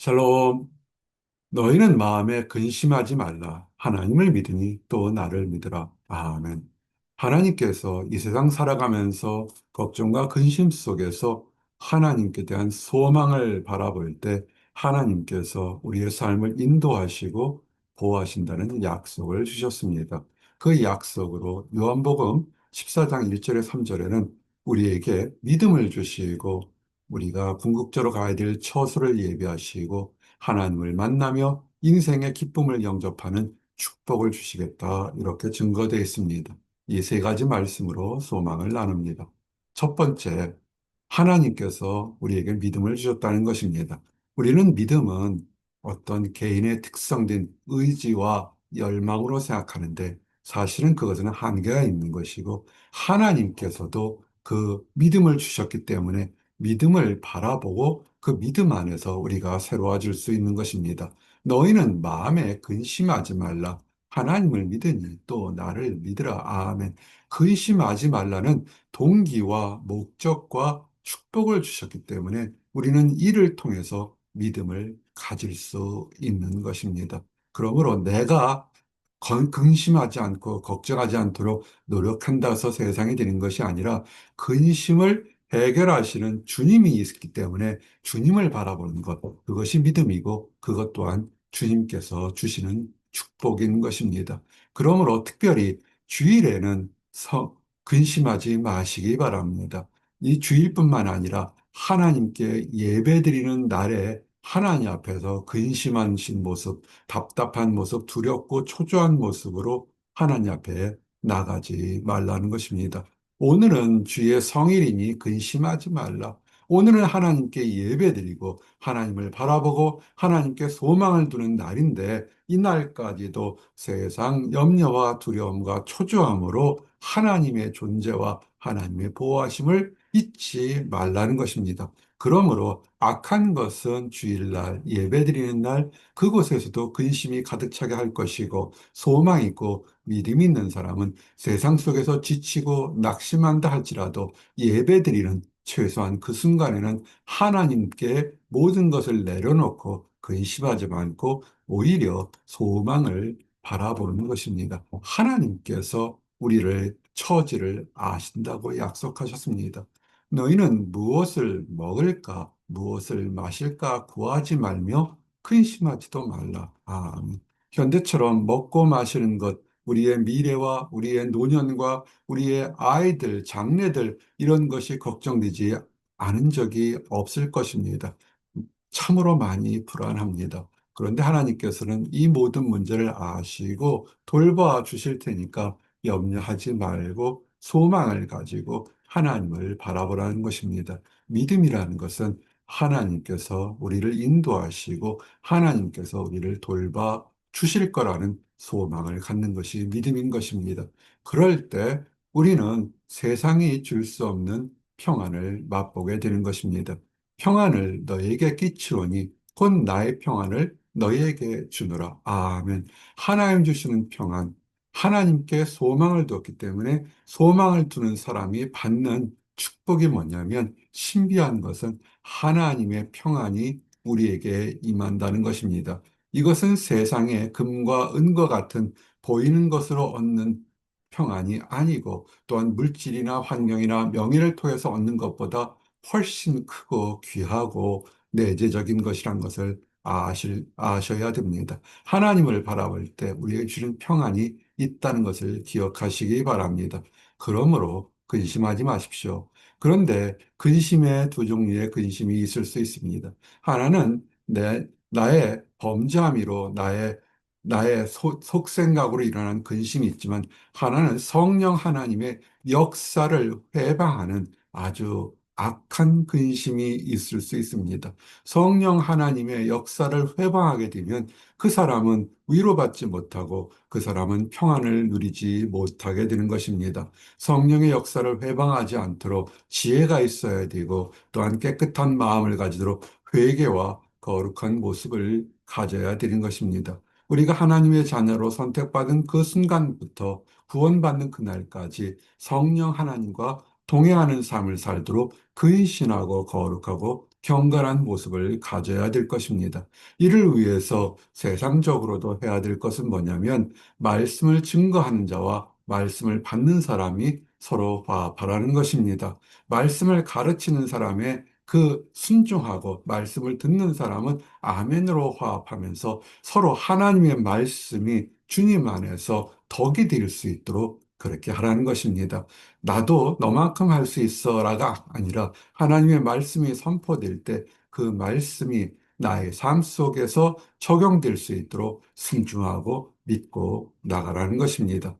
샬롬, 너희는 마음에 근심하지 말라. 하나님을 믿으니 또 나를 믿으라. 아멘. 하나님께서 이 세상 살아가면서 걱정과 근심 속에서 하나님께 대한 소망을 바라볼 때 하나님께서 우리의 삶을 인도하시고 보호하신다는 약속을 주셨습니다. 그 약속으로 요한복음 14장 1절에 3절에는 우리에게 믿음을 주시고 우리가 궁극적으로 가야 될 처소를 예비하시고 하나님을 만나며 인생의 기쁨을 영접하는 축복을 주시겠다. 이렇게 증거되어 있습니다. 이 세 가지 말씀으로 소망을 나눕니다. 첫 번째, 하나님께서 우리에게 믿음을 주셨다는 것입니다. 우리는 믿음은 어떤 개인의 특성된 의지와 열망으로 생각하는데 사실은 그것은 한계가 있는 것이고 하나님께서도 그 믿음을 주셨기 때문에 믿음을 바라보고 그 믿음 안에서 우리가 새로워질 수 있는 것입니다. 너희는 마음에 근심하지 말라. 하나님을 믿으니 또 나를 믿으라. 아멘. 근심하지 말라는 동기와 목적과 축복을 주셨기 때문에 우리는 이를 통해서 믿음을 가질 수 있는 것입니다. 그러므로 내가 건- 근심하지 않고 걱정하지 않도록 노력한다고 해서 세상이 되는 것이 아니라 근심을 해결하시는 주님이 있기 때문에 주님을 바라보는 것, 그것이 믿음이고 그것 또한 주님께서 주시는 축복인 것입니다. 그러므로 특별히 주일에는 서- 근심하지 마시기 바랍니다. 이 주일뿐만 아니라 하나님께 예배드리는 날에 하나님 앞에서 근심하신 모습, 답답한 모습, 두렵고 초조한 모습으로 하나님 앞에 나가지 말라는 것입니다. 오늘은 주의 성일이니 근심하지 말라. 오늘은 하나님께 예배드리고 하나님을 바라보고 하나님께 소망을 두는 날인데 이 날까지도 세상 염려와 두려움과 초조함으로 하나님의 존재와 하나님의 보호하심을 잊지 말라는 것입니다. 그러므로 악한 것은 주일날 예배드리는 날 그곳에서도 근심이 가득 차게 할 것이고 소망 있고 믿음 있는 사람은 세상 속에서 지치고 낙심한다 할지라도 예배드리는 최소한 그 순간에는 하나님께 모든 것을 내려놓고 근심하지 않고 오히려 소망을 바라보는 것입니다. 하나님께서 우리를 처지를 아신다고 약속하셨습니다. 너희는 무엇을 먹을까, 무엇을 마실까 구하지 말며 근심하지도 말라. 아멘. 현대처럼 먹고 마시는 것, 우리의 미래와 우리의 노년과 우리의 아이들, 장래들, 이런 것이 걱정되지 않은 적이 없을 것입니다. 참으로 많이 불안합니다. 그런데 하나님께서는 이 모든 문제를 아시고 돌봐 주실 테니까 염려하지 말고 소망을 가지고 하나님을 바라보라는 것입니다. 믿음이라는 것은 하나님께서 우리를 인도하시고 하나님께서 우리를 돌봐 주실 거라는 소망을 갖는 것이 믿음인 것입니다. 그럴 때 우리는 세상이 줄 수 없는 평안을 맛보게 되는 것입니다. 평안을 너에게 끼치오니 곧 나의 평안을 너희에게 주노라. 아멘. 하나님 주시는 평안, 하나님께 소망을 두었기 때문에 소망을 두는 사람이 받는 축복이 뭐냐면 신비한 것은 하나님의 평안이 우리에게 임한다는 것입니다. 이것은 세상의 금과 은과 같은 보이는 것으로 얻는 평안이 아니고 또한 물질이나 환경이나 명예를 통해서 얻는 것보다 훨씬 크고 귀하고 내재적인 것이란 것을 아실, 아셔야 됩니다. 하나님을 바라볼 때 우리에게 주는 평안이 있다는 것을 기억하시기 바랍니다. 그러므로 근심하지 마십시오. 그런데 근심의 두 종류의 근심이 있을 수 있습니다. 하나는 내, 나의 범죄함이로 나의 나의 소- 속생각으로 일어난 근심이 있지만 하나는 성령 하나님의 역사를 회방하는 아주 악한 근심이 있을 수 있습니다. 성령 하나님의 역사를 회방하게 되면 그 사람은 위로받지 못하고 그 사람은 평안을 누리지 못하게 되는 것입니다. 성령의 역사를 회방하지 않도록 지혜가 있어야 되고 또한 깨끗한 마음을 가지도록 회개와 거룩한 모습을 가져야 되는 것입니다. 우리가 하나님의 자녀로 선택받은 그 순간부터 구원받는 그날까지 성령 하나님과 동행하는 삶을 살도록 근신하고 거룩하고 경건한 모습을 가져야 될 것입니다. 이를 위해서 세상적으로도 해야 될 것은 뭐냐면 말씀을 증거하는 자와 말씀을 받는 사람이 서로 화합하라는 것입니다. 말씀을 가르치는 사람의 그 순종하고 말씀을 듣는 사람은 아멘으로 화합하면서 서로 하나님의 말씀이 주님 안에서 덕이 될 수 있도록 그렇게 하라는 것입니다. 나도 너만큼 할 수 있어라가 아니라 하나님의 말씀이 선포될 때 그 말씀이 나의 삶 속에서 적용될 수 있도록 순종하고 믿고 나가라는 것입니다.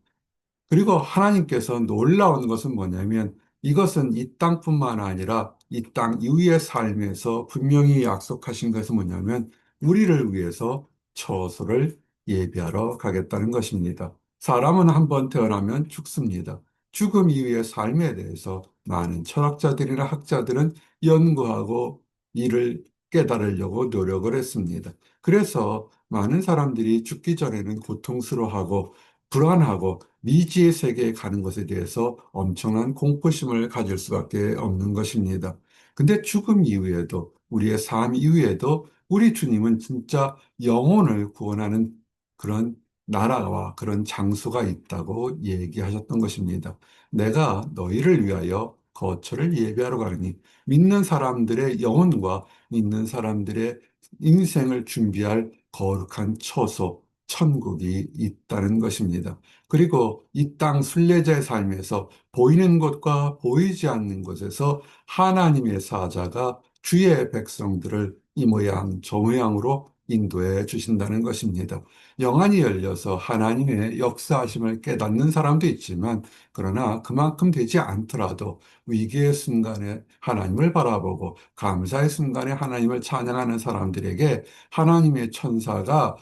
그리고 하나님께서 놀라운 것은 뭐냐면 이것은 이 땅뿐만 아니라 이 땅 이후의 삶에서 분명히 약속하신 것은 뭐냐면 우리를 위해서 처소를 예비하러 가겠다는 것입니다. 사람은 한 번 태어나면 죽습니다. 죽음 이후의 삶에 대해서 많은 철학자들이나 학자들은 연구하고 이를 깨달으려고 노력을 했습니다. 그래서 많은 사람들이 죽기 전에는 고통스러워하고 불안하고 미지의 세계에 가는 것에 대해서 엄청난 공포심을 가질 수밖에 없는 것입니다. 근데 죽음 이후에도 우리의 삶 이후에도 우리 주님은 진짜 영혼을 구원하는 그런 나라와 그런 장소가 있다고 얘기하셨던 것입니다. 내가 너희를 위하여 거처를 예비하러 가니 믿는 사람들의 영혼과 믿는 사람들의 인생을 준비할 거룩한 처소, 천국이 있다는 것입니다. 그리고 이 땅 순례자의 삶에서 보이는 것과 보이지 않는 것에서 하나님의 사자가 주의 백성들을 이 모양 저 모양으로 인도해 주신다는 것입니다. 영안이 열려서 하나님의 역사하심을 깨닫는 사람도 있지만 그러나 그만큼 되지 않더라도 위기의 순간에 하나님을 바라보고 감사의 순간에 하나님을 찬양하는 사람들에게 하나님의 천사가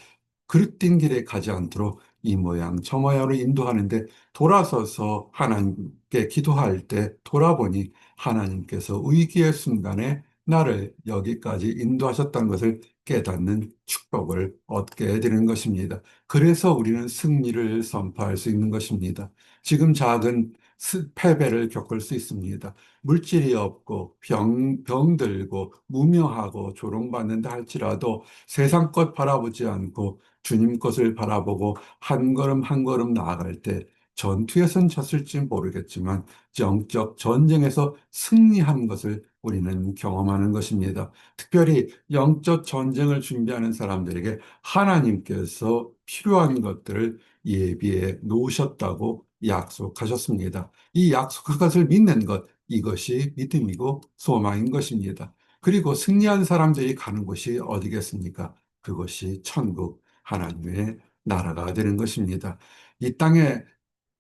그릇된 길에 가지 않도록 이 모양 저 모양으로 인도하는데 돌아서서 하나님께 기도할 때 돌아보니 하나님께서 위기의 순간에 나를 여기까지 인도하셨다는 것을 깨닫는 축복을 얻게 되는 것입니다. 그래서 우리는 승리를 선포할 수 있는 것입니다. 지금 작은 스- 패배를 겪을 수 있습니다. 물질이 없고 병, 병들고 무명하고 조롱받는다 할지라도 세상 것 바라보지 않고 주님 것을 바라보고 한 걸음 한 걸음 나아갈 때 전투에선 졌을지 모르겠지만 영적 전쟁에서 승리한 것을 우리는 경험하는 것입니다. 특별히 영적 전쟁을 준비하는 사람들에게 하나님께서 필요한 것들을 예비해 놓으셨다고 약속하셨습니다. 이 약속한 것을 믿는 것, 이것이 믿음이고 소망인 것입니다. 그리고 승리한 사람들이 가는 곳이 어디겠습니까? 그것이 천국, 하나님의 나라가 되는 것입니다. 이 땅에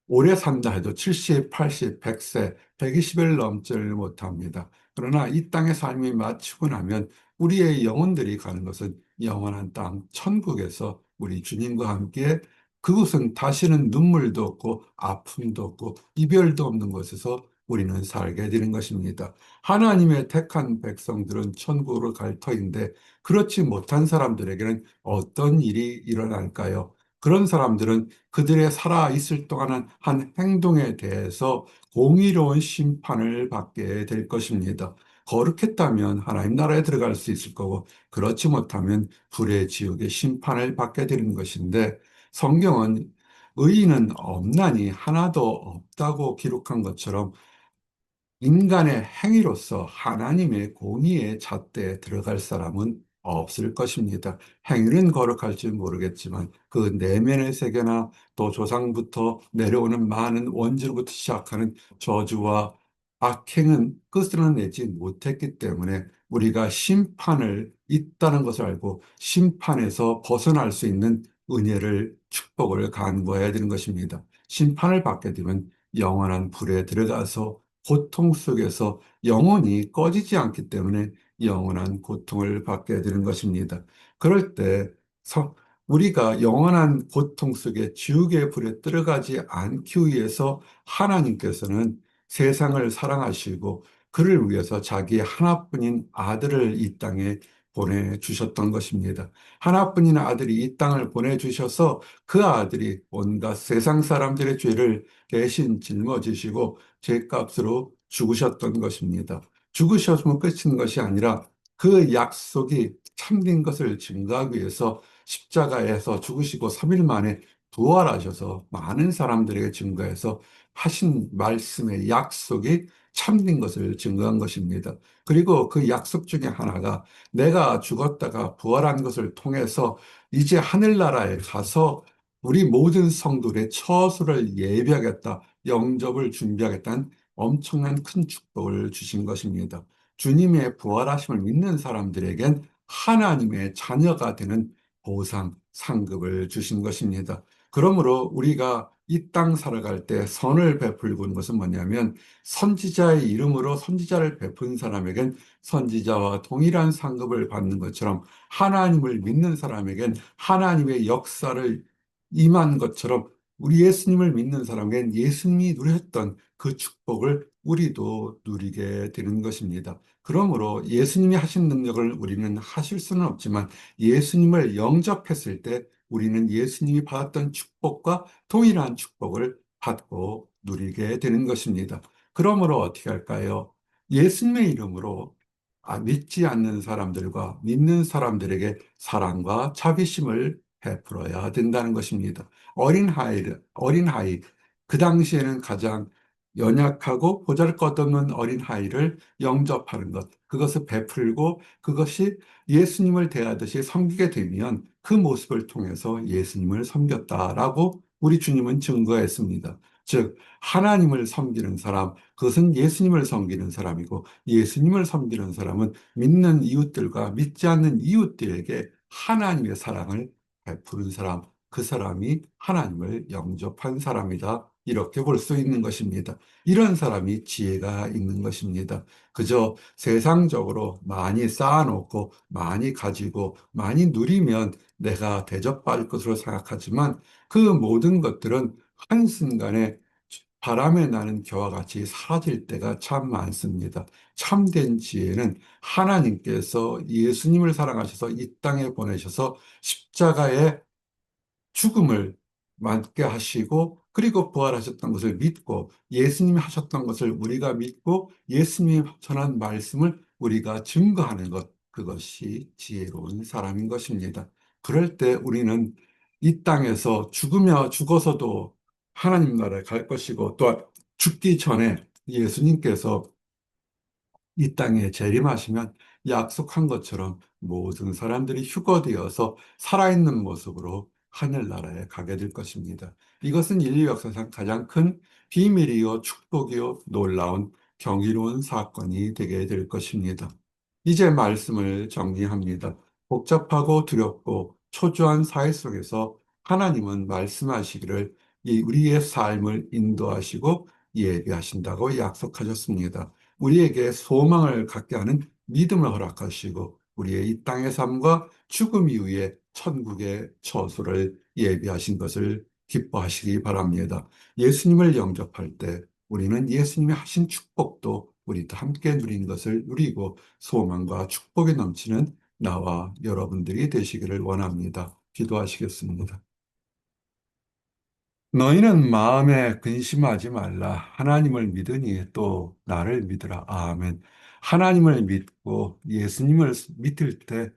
오래 산다 해도 70, 80, 100세, 120을 넘지를 못합니다. 그러나 이 땅의 삶이 마치고 나면 우리의 영혼들이 가는 것은 영원한 땅, 천국에서 우리 주님과 함께 그곳은 다시는 눈물도 없고 아픔도 없고 이별도 없는 곳에서 우리는 살게 되는 것입니다. 하나님의 택한 백성들은 천국으로 갈 터인데 그렇지 못한 사람들에게는 어떤 일이 일어날까요? 그런 사람들은 그들의 살아 있을 동안 한 행동에 대해서 공의로운 심판을 받게 될 것입니다. 거룩했다면 하나님 나라에 들어갈 수 있을 거고, 그렇지 못하면 불의 지옥의 심판을 받게 되는 것인데, 성경은 의인은 없나니 하나도 없다고 기록한 것처럼 인간의 행위로서 하나님의 공의의 잣대에 들어갈 사람은 없을 것입니다. 행위는 거룩할지 모르겠지만 그 내면의 세계나 또 조상부터 내려오는 많은 원죄로부터 시작하는 저주와 악행은 끝을 내지 못했기 때문에 우리가 심판을 있다는 것을 알고 심판에서 벗어날 수 있는 은혜를 축복을 간구해야 되는 것입니다. 심판을 받게 되면 영원한 불에 들어가서 고통 속에서 영혼이 꺼지지 않기 때문에 영원한 고통을 받게 되는 것입니다. 그럴 때 서- 우리가 영원한 고통 속에 지옥의 불에 들어가지 않기 위해서 하나님께서는 세상을 사랑하시고 그를 위해서 자기 하나뿐인 아들을 이 땅에 보내주셨던 것입니다. 하나뿐인 아들이 이 땅을 보내주셔서 그 아들이 온갖 세상 사람들의 죄를 대신 짊어지시고 죄값으로 죽으셨던 것입니다. 죽으셨으면 끝인 것이 아니라 그 약속이 참된 것을 증거하기 위해서 십자가에서 죽으시고 3일 만에 부활하셔서 많은 사람들에게 증거해서 하신 말씀의 약속이 참된 것을 증거한 것입니다. 그리고 그 약속 중에 하나가 내가 죽었다가 부활한 것을 통해서 이제 하늘나라에 가서 우리 모든 성도들의 처소를 예비하겠다, 영접을 준비하겠다는 엄청난 큰 축복을 주신 것입니다. 주님의 부활하심을 믿는 사람들에겐 하나님의 자녀가 되는 보상, 상급을 주신 것입니다. 그러므로 우리가 이 땅 살아갈 때 선을 베풀고 것은 뭐냐면 선지자의 이름으로 선지자를 베푼 사람에겐 선지자와 동일한 상급을 받는 것처럼 하나님을 믿는 사람에겐 하나님의 역사를 임한 것처럼 우리 예수님을 믿는 사람에겐 예수님이 누렸던 그 축복을 우리도 누리게 되는 것입니다. 그러므로 예수님이 하신 능력을 우리는 하실 수는 없지만 예수님을 영접했을 때 우리는 예수님이 받았던 축복과 동일한 축복을 받고 누리게 되는 것입니다. 그러므로 어떻게 할까요? 예수님의 이름으로 아, 믿지 않는 사람들과 믿는 사람들에게 사랑과 자비심을 베풀어야 된다는 것입니다. 어린아이, 어린아이, 그 당시에는 가장 연약하고 보잘것없는 어린아이를 영접하는 것, 그것을 베풀고 그것이 예수님을 대하듯이 섬기게 되면 그 모습을 통해서 예수님을 섬겼다라고 우리 주님은 증거했습니다. 즉, 하나님을 섬기는 사람, 그것은 예수님을 섬기는 사람이고, 예수님을 섬기는 사람은 믿는 이웃들과 믿지 않는 이웃들에게 하나님의 사랑을 베푸는 사람, 그 사람이 하나님을 영접한 사람이다. 이렇게 볼 수 있는 것입니다. 이런 사람이 지혜가 있는 것입니다. 그저 세상적으로 많이 쌓아놓고 많이 가지고 많이 누리면 내가 대접받을 것으로 생각하지만 그 모든 것들은 한순간에 바람에 나는 겨와 같이 사라질 때가 참 많습니다. 참된 지혜는 하나님께서 예수님을 사랑하셔서 이 땅에 보내셔서 십자가에 죽음을 맞게 하시고 그리고 부활하셨던 것을 믿고 예수님이 하셨던 것을 우리가 믿고 예수님이 전한 말씀을 우리가 증거하는 것 그것이 지혜로운 사람인 것입니다. 그럴 때 우리는 이 땅에서 죽으며 죽어서도 하나님 나라에 갈 것이고 또 죽기 전에 예수님께서 이 땅에 재림하시면 약속한 것처럼 모든 사람들이 휴거되어서 살아있는 모습으로 하늘나라에 가게 될 것입니다. 이것은 인류 역사상 가장 큰 비밀이요, 축복이요, 놀라운 경이로운 사건이 되게 될 것입니다. 이제 말씀을 정리합니다. 복잡하고 두렵고 초조한 사회 속에서 하나님은 말씀하시기를 우리의 삶을 인도하시고 예비하신다고 약속하셨습니다. 우리에게 소망을 갖게 하는 믿음을 허락하시고 우리의 이 땅의 삶과 죽음 이후에 천국의 처소를 예비하신 것을 기뻐하시기 바랍니다. 예수님을 영접할 때 우리는 예수님이 하신 축복도 우리도 함께 누린 것을 누리고 소망과 축복이 넘치는 나와 여러분들이 되시기를 원합니다. 기도하시겠습니다. 너희는 마음에 근심하지 말라. 하나님을 믿으니 또 나를 믿으라. 아멘. 하나님을 믿고 예수님을 믿을 때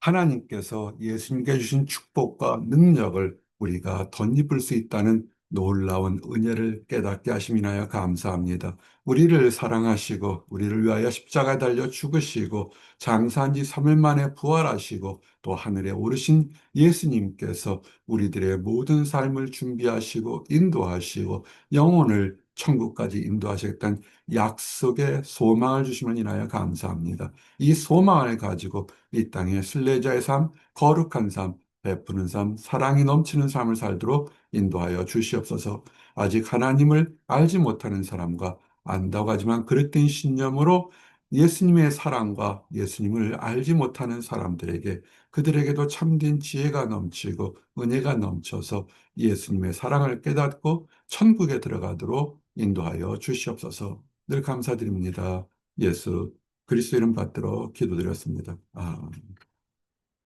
하나님께서 예수님께 주신 축복과 능력을 우리가 덧입을 수 있다는 놀라운 은혜를 깨닫게 하심이나여 감사합니다. 우리를 사랑하시고 우리를 위하여 십자가에 달려 죽으시고 장사한 지 3일 만에 부활하시고 또 하늘에 오르신 예수님께서 우리들의 모든 삶을 준비하시고 인도하시고 영혼을 천국까지 인도하시겠다는 약속의 소망을 주시면 인하여 감사합니다. 이 소망을 가지고 이 땅에 순례자의 삶, 거룩한 삶, 베푸는 삶, 사랑이 넘치는 삶을 살도록 인도하여 주시옵소서. 아직 하나님을 알지 못하는 사람과 안다고 하지만 그릇된 신념으로 예수님의 사랑과 예수님을 알지 못하는 사람들에게 그들에게도 참된 지혜가 넘치고 은혜가 넘쳐서 예수님의 사랑을 깨닫고 천국에 들어가도록 인도하여 주시옵소서. 늘 감사드립니다. 예수 그리스도 이름 받들어 기도드렸습니다. 아멘.